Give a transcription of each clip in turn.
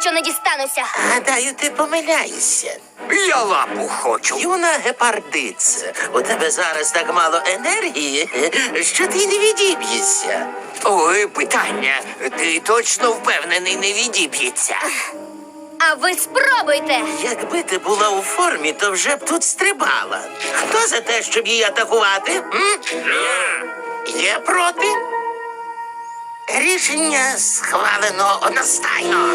що не дістануся. Гадаю, ти помиляєшся. Я лапу хочу. Юна гепардице, у тебе зараз так мало енергії, що ти не відіб'єшся. Ой, питання. Ти точно впевнений не відіб'ється? А ви спробуйте. Якби ти була у формі, то вже б тут стрибала. Хто за те, щоб її атакувати? М? Є проти? Рішення схвалено одностайно.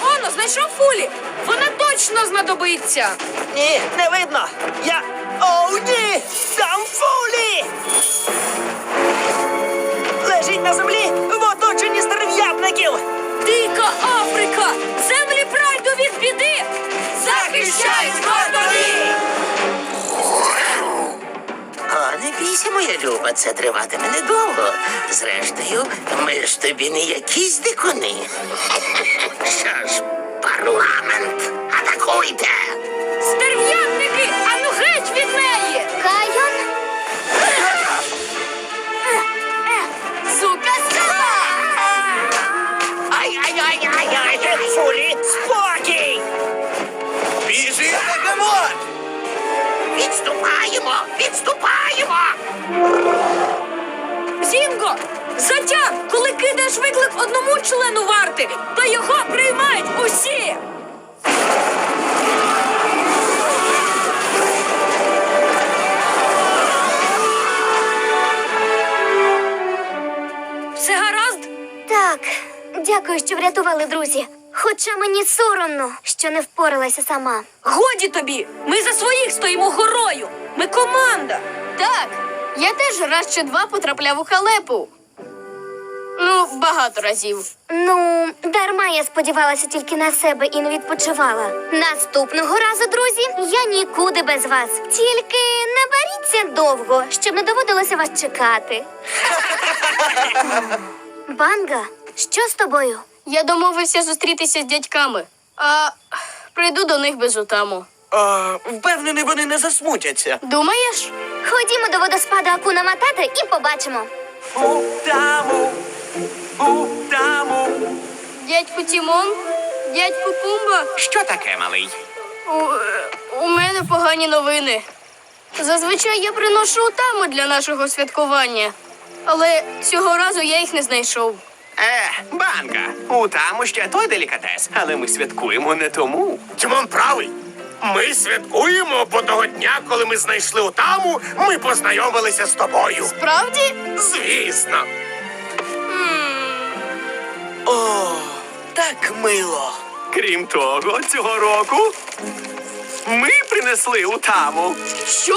Оно, знайшов фулі. Вона точно знадобиться. Ні, не видно. Я. Оу, ні! Там фулі! Лежить на землі в оточенні стерв'ятників! Дика Африка! Землі прайду від біди! Захищають моя люба, це триватиме недовго. Зрештою, ми ж тобі не якісь дикуни. Що ж, парламент, атакуйте! Стерв'ятники! Ану геть від неї! Кайон. Сука сила! Ай-ай-ай-ай-ай! Фулі, спокій! Біжи, бегемот! Відступаємо! Відступаємо! Зінго! Затям, коли кидаєш виклик одному члену варти, то його приймають усі! Все гаразд? Так, дякую, що врятували, друзі. Хоча мені соромно, що не впоралася сама. Годі тобі! Ми за своїх стоїмо горою! Ми команда! Так, я теж раз чи два потрапляв у халепу. Ну, багато разів. Ну, дарма я сподівалася тільки на себе і не відпочивала. Наступного разу, друзі, я нікуди без вас. Тільки не боріться довго, щоб не доводилося вас чекати. Банга, що з тобою? Я домовився зустрітися з дядьками, а прийду до них без утаму. А, впевнений, вони не засмутяться. Думаєш? Ходімо до водоспаду Акуна Матата і побачимо. У таму, у таму. Дядьку Тімон, дядьку Пумба, Що таке, малий? у, у мене погані новини. Зазвичай я приношу утаму для нашого святкування, але цього разу я їх не знайшов. Е, банка. У таму ще той делікатес, але ми святкуємо не тому. Тімон правий. Ми святкуємо, бо того дня, коли ми знайшли утаму, ми познайомилися з тобою. Справді? Звісно. О, так мило. Крім того, цього року ми принесли у таму. Що?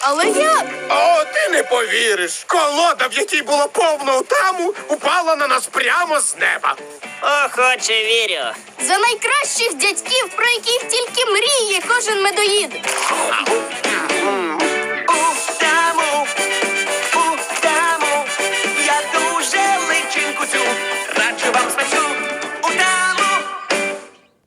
Але як? О, ти не повіриш. Колода, в якій було повно утаму, упала на нас прямо з неба. Охоче вірю. За найкращих дядьків, про яких тільки мріє кожен медоїд. Ау.